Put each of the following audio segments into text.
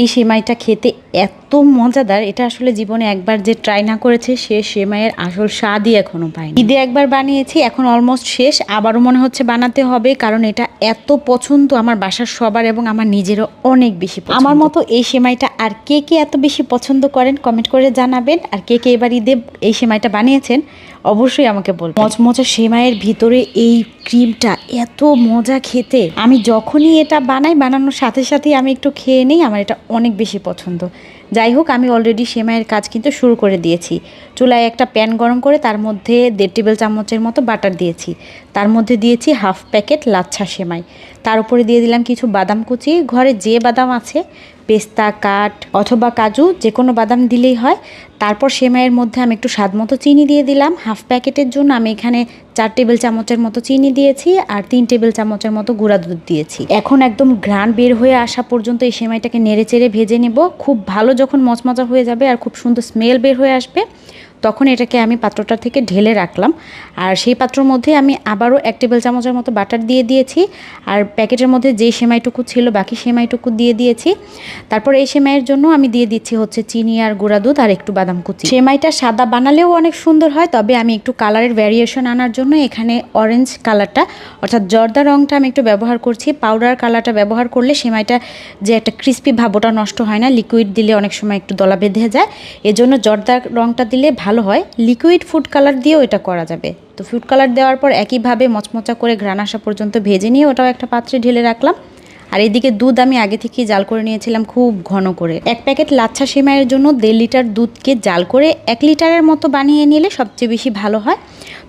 এই সেমাইটা খেতে এত মজাদার, এটা আসলে জীবনে একবার যে ট্রাই না করেছে, সে সেমাইয়ের আসল স্বাদই এখনও পায়নি। ঈদে একবার বানিয়েছি, এখন অলমোস্ট শেষ, আবারও মনে হচ্ছে বানাতে হবে, কারণ এটা এত পছন্দ আমার বাসার সবার এবং আমার নিজেরও অনেক বেশি আমার মতো এই সেমাইটা আর কে কে এত বেশি পছন্দ করেন কমেন্ট করে জানাবেন, আর কে কে এবার ঈদে এই সেমাইটা বানিয়েছেন, অবশ্যই আমাকে বলবেন। মচমচা সেমাইয়ের ভিতরে এই ক্রিমটা এত মজা খেতে। আমি যখনই এটা বানাই, বানানোর সাথে সাথেই আমি একটু খেয়ে নিই, আমার এটা অনেক বেশি পছন্দ। যাই হোক আমি অলরেডি সেমাইয়ের কাজ কিন্তু শুরু করে দিয়েছি। চুলায় একটা প্যান গরম করে তার মধ্যে দেড় টেবিল চামচের মতো বাটার দিয়েছি। তার মধ্যে দিয়েছি হাফ প্যাকেট লাচ্ছা সেমাই। তার উপরে দিয়ে দিলাম কিছু বাদাম কুচি। ঘরে যে বাদাম আছে, পেস্তা, কাঠ অথবা কাজু যে কোনো বাদাম দিলেই হয়। তারপর সেমাইয়ের মধ্যে আমি একটু স্বাদ মতো চিনি দিয়ে দিলাম। হাফ প্যাকেটের জন্য আমি এখানে চার টেবিল চামচের মতো চিনি দিয়েছি আর তিন টেবিল চামচের মতো গুঁড়া দুধ দিয়েছি। এখন একদম ঘ্রাণ বের হয়ে আসা পর্যন্ত এই সেমাইটাকে নেড়ে চেড়ে ভেজে নেব। খুব ভালো যখন মচমচা হয়ে যাবে আর খুব সুন্দর স্মেল বের হয়ে আসবে। তখন এটাকে আমি পাত্রটা থেকে ঢেলে রাখলাম। আর সেই পাত্রর মধ্যে আমি আবারও এক টেবিল চামচের মতো বাটার দিয়ে দিয়েছি। আর প্যাকেটের মধ্যে যে সেমাইটুকু ছিল, বাকি সেমাইটুকু দিয়ে দিয়েছি। তারপর এই সেমাইয়ের জন্য আমি দিয়ে দিচ্ছি হচ্ছে চিনি আর গুঁড়া দুধ আর একটু বাদাম কুচি। সেমাইটা সাদা বানালেও অনেক সুন্দর হয়, তবে আমি একটু কালারের ভ্যারিয়েশন আনার জন্য এখানে অরেঞ্জ কালারটা অর্থাৎ জর্দা রঙটা আমি একটু ব্যবহার করছি। পাউডার কালারটা ব্যবহার করলে সেমাইটা যে একটা ক্রিস্পি ভাব ওটা নষ্ট হয় না লিকুইড দিলে অনেক সময় একটু দলা বেঁধে যায়। এজন্য জর্দা রঙটা দিলে ভালো হয় লিকুইড ফুড কালার দিয়েও এটা করা যাবে। তো ফুড কালার দেওয়ার পর একইভাবে মচমচা করে ঘ্রাণ আসা পর্যন্ত ভেজে নিয়ে ওটাও একটা পাত্রে ঢেলে রাখলাম। আর এদিকে দুধ আমি আগে থেকেই জাল করে নিয়েছিলাম খুব ঘন করে। এক প্যাকেট লাচ্ছা সেমাইয়ের জন্য দেড় লিটার দুধকে জাল করে এক লিটারের মতো বানিয়ে নিলে সবচেয়ে বেশি ভালো হয়।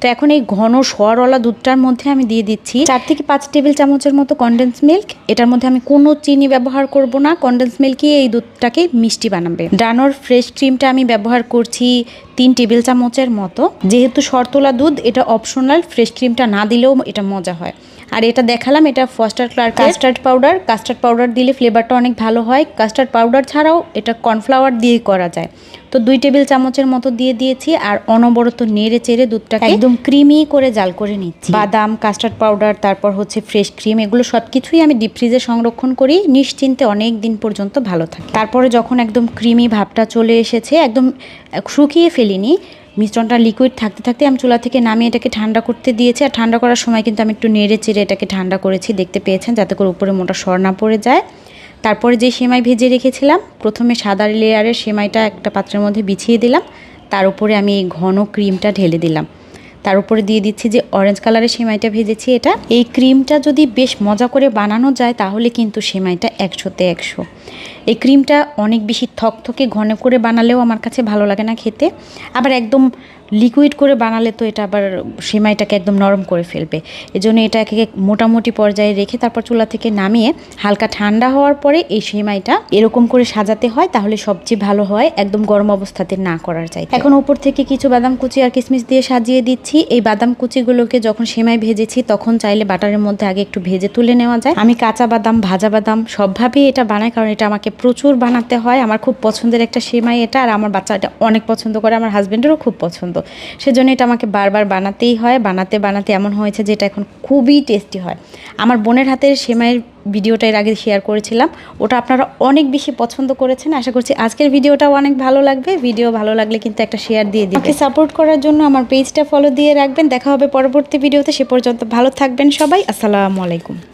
তো এখন এই ঘন সরওয়ালা দুধটার মধ্যে আমি দিয়ে দিচ্ছি চার থেকে পাঁচ টেবিল চামচের মতো কনডেন্স মিল্ক এটার মধ্যে আমি কোনো চিনি ব্যবহার করব না কনডেন্স মিল্কই এই দুধটাকে মিষ্টি বানাবে। ডানোর ফ্রেশ ক্রিমটা আমি ব্যবহার করছি তিন টেবিল চামচের মতো। যেহেতু শর্তলা দুধ, এটা অপশনাল ফ্রেশ ক্রিমটা না দিলেও এটা মজা হয়। আর এটা দেখালাম এটা Foster Clark custard powder custard powder দিলে ফ্লেভারটা অনেক ভালো হয়। কাস্টার্ড পাউডার ছাড়াও এটা কর্নফ্লাওয়ার দিয়ে করা যায়। তো দুই টেবিল চামচের মতো দিয়ে দিয়েছি আর অনবরত নেড়ে চেড়ে দুধটাকে একদম ক্রিমি করে জাল করে নিচ্ছি। বাদাম কাস্টার্ড পাউডার তারপর হচ্ছে ফ্রেশ ক্রিম এগুলো সব কিছুই আমি ডিপ ফ্রিজে সংরক্ষণ করি। নিশ্চিন্তে অনেক দিন পর্যন্ত ভালো থাকে। তারপরে যখন একদম ক্রিমি ভাবটা চলে এসেছে একদম শুকিয়ে ফেলিনি মিশ্রণটা লিকুইড থাকতে থাকতে আমি চুলা থেকে নামিয়ে এটাকে ঠান্ডা করতে দিয়েছি। আর ঠান্ডা করার সময় কিন্তু আমি একটু নেড়ে চেড়ে এটাকে ঠান্ডা করেছি, দেখতে পেয়েছেন, যাতে করে উপরে মোটা সর না পড়ে যায়। তারপরে যে সেমাই ভেজে রেখেছিলাম, প্রথমে সাদা লেয়ারের সেমাইটা একটা পাত্রের মধ্যে বিছিয়ে দিলাম। তার উপরে আমি এই ঘন ক্রিমটা ঢেলে দিলাম। তার উপরে দিয়ে দিচ্ছি যে অরেঞ্জ কালারের সেমাইটা ভেজেছি এটা। এই ক্রিমটা যদি বেশ মজা করে বানানো যায়, তাহলে কিন্তু সেমাইটা একশোতে একশো। এই ক্রিমটা অনেক বেশি থকথকে ঘন করে বানালেও আমার কাছে ভালো লাগে না খেতে। আবার একদম লিকুইড করে বানালে তো এটা আবার সেমাইটাকে একদম নরম করে ফেলবে। এজন্য এটাকে মোটামুটি পর্যায়ে রেখে তারপর চুলা থেকে নামিয়ে হালকা ঠান্ডা হওয়ার পরে এই সেমাইটা এরকম করে সাজাতে হয়, তাহলে সবচেয়ে ভালো হয় একদম গরম অবস্থাতে না করার চাই এখন উপর থেকে কিছু বাদাম কুচি আর কিশমিশ দিয়ে সাজিয়ে দিচ্ছি। এই বাদাম কুচিগুলোকে যখন সেমাই ভেজেছি, তখন চাইলে বাটারের মধ্যে আগে একটু ভেজে তুলে নেওয়া যায়। আমি কাঁচা বাদাম, ভাজা বাদাম সবভাবেই এটা বানাই, কারণ এটা আমাকে প্রচুর বানাতে হয়। আমার খুব পছন্দের একটা সেমাই এটা, আর আমার বাচ্চা এটা অনেক পছন্দ করে, আমার হাজব্যান্ডেরও খুব পছন্দ। সেজন্য এটা আমাকে বারবার বানাতেই হয়। বানাতে বানাতে এমন হয়েছে যে এটা এখন খুবই টেস্টি হয়। আমার বোনের হাতের সেমাইয়ের ভিডিওটা এর আগে শেয়ার করেছিলাম। ওটা আপনারা অনেক বেশি পছন্দ করেছেন। আশা করছি আজকের ভিডিওটাও অনেক ভালো লাগবে। ভিডিও ভালো লাগলে কিন্তু একটা শেয়ার দিয়ে দিন সাপোর্ট করার জন্য আমার পেজটা ফলো দিয়ে রাখবেন। দেখা হবে পরবর্তী ভিডিওতে। সে পর্যন্ত ভালো থাকবেন সবাই। আসসালামু আলাইকুম।